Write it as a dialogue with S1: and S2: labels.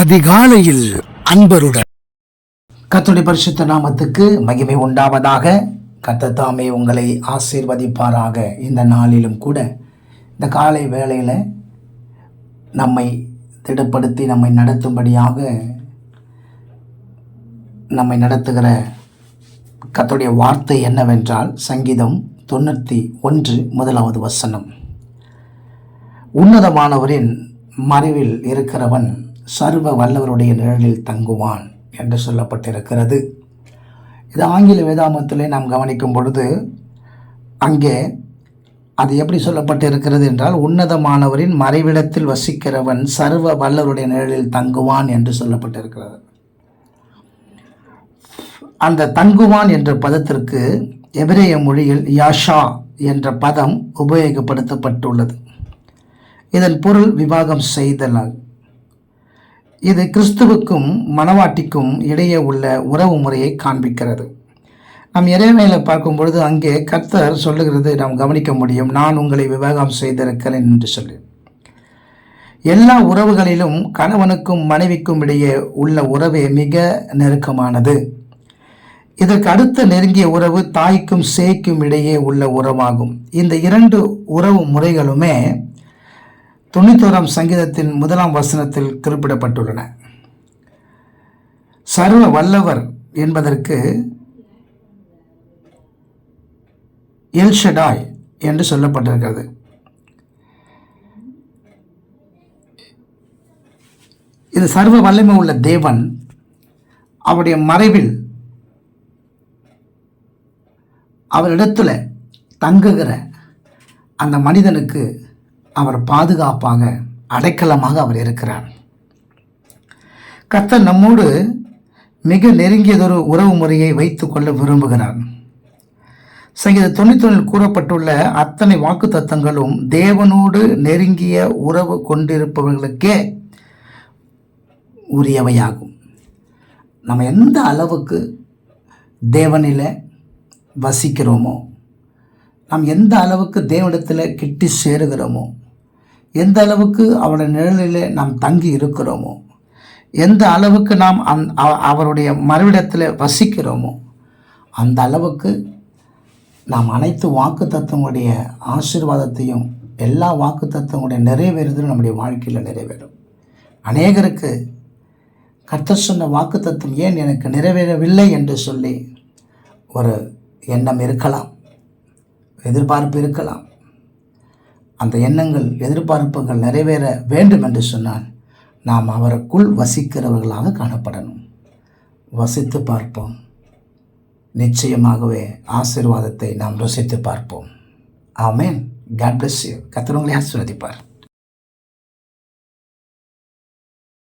S1: அதிகாலையில் அன்பருடன்.
S2: கத்துடைய பரிசுத்த நாமத்துக்கு மகிமை உண்டாவதாக கத்தத்தாமே உங்களை ஆசீர்வதிப்பாராக இந்த நாளிலும் கூட. இந்த காலை வேளையில் நம்மை திடப்படுத்தி நம்மை நடத்தும்படியாக நம்மை நடத்துகிற கத்துடைய வார்த்தை என்னவென்றால் சங்கீதம் தொண்ணூற்றி ஒன்று முதலாவது வசனம். உன்னதமானவரின் மறைவில் இருக்கிறவன் சர்வ வல்லவருடைய நிழலில் தங்குவான் என்று சொல்லப்பட்டிருக்கிறது. இது ஆங்கில வேதாமத்திலே நாம் கவனிக்கும் பொழுது அங்கே அது எப்படி சொல்லப்பட்டிருக்கிறது என்றால் உன்னதமானவரின் மறைவிடத்தில் வசிக்கிறவன் சர்வ வல்லவருடைய நிழலில் தங்குவான் என்று சொல்லப்பட்டிருக்கிறது. அந்த தங்குவான் என்ற பதத்திற்கு எபிரேய மொழியில் யாஷா என்ற பதம் உபயோகப்படுத்தப்பட்டுள்ளது. இதன் பொருள் விவாகம் செய்தல் இது கிறிஸ்துவுக்கும் மணவாட்டிக்கும் இடையே உள்ள உறவு முறையை காண்பிக்கிறது. நம் இறைமையில பார்க்கும் பொழுது அங்கே கர்த்தர் சொல்லுகிறது நாம் கவனிக்க முடியும் நான் உங்களை விவாகம் செய்திருக்கிறேன் என்று சொல்லி. எல்லா உறவுகளிலும் கணவனுக்கும் மனைவிக்கும் இடையே உள்ள உறவே மிக நெருக்கமானது. இதற்கு அடுத்த நெருங்கிய உறவு தாய்க்கும் சேய்க்கும் இடையே உள்ள உறவாகும். இந்த இரண்டு உறவு முறைகளுமே தொண்ணூத்தோராம் சங்கீதத்தின் முதலாம் வசனத்தில் குறிப்பிடப்பட்டுள்ளன. சர்வ வல்லவர் என்பதற்கு எல்ஷடாய் என்று சொல்லப்பட்டிருக்கிறது. இது சர்வ வல்லமை உள்ள தேவன் அவருடைய மறைவில் அவரிடத்தில் தங்குகிற அந்த மனிதனுக்கு அவர் பாதுகாப்பாக அடைக்கலமாக அவர் இருக்கிறார். கர்த்தர் நம்மோடு மிக நெருங்கியதொரு உறவு முறையை வைத்து கொள்ள விரும்புகிறார். சங்கீத தொண்ணூத்தொன்னில் கூறப்பட்டுள்ள அத்தனை வாக்கு தத்தங்களும் தேவனோடு நெருங்கிய உறவு கொண்டிருப்பவர்களுக்கே உரியவையாகும். நம்ம எந்த அளவுக்கு தேவனில் வசிக்கிறோமோ நாம் எந்த அளவுக்கு தேவனிடத்தில் கிட்டி சேருகிறோமோ எந்த அளவுக்கு அவருடைய நிழலில் நாம் தங்கி இருக்கிறோமோ எந்த அளவுக்கு நாம் அந் அவருடைய மறுவிடத்தில் வசிக்கிறோமோ அந்த அளவுக்கு நாம் அனைத்து வாக்கு தத்துவங்களுடைய ஆசீர்வாதத்தையும் எல்லா வாக்கு தத்துவங்களுடைய நிறைவேறுதலும் நம்முடைய வாழ்க்கையில் நிறைவேறும். அநேகருக்கு கர்த்தர் சொன்ன வாக்கு தத்துவம் ஏன் எனக்கு நிறைவேறவில்லை என்று சொல்லி ஒரு எண்ணம் இருக்கலாம் எதிர்பார்ப்பு இருக்கலாம். அந்த எண்ணங்கள் எதிர்பார்ப்புகள் நிறைவேற வேண்டும் என்று சொன்னால் நாம் அவருக்குள் வசிக்கிறவர்களாக காணப்படணும். வசித்து பார்ப்போம். நிச்சயமாகவே ஆசீர்வாதத்தை நாம் ருசித்து பார்ப்போம். ஆமேன். காட் பிளஸ் யூ கத்திரவங்களை ஆசீர்வதிப்பார்.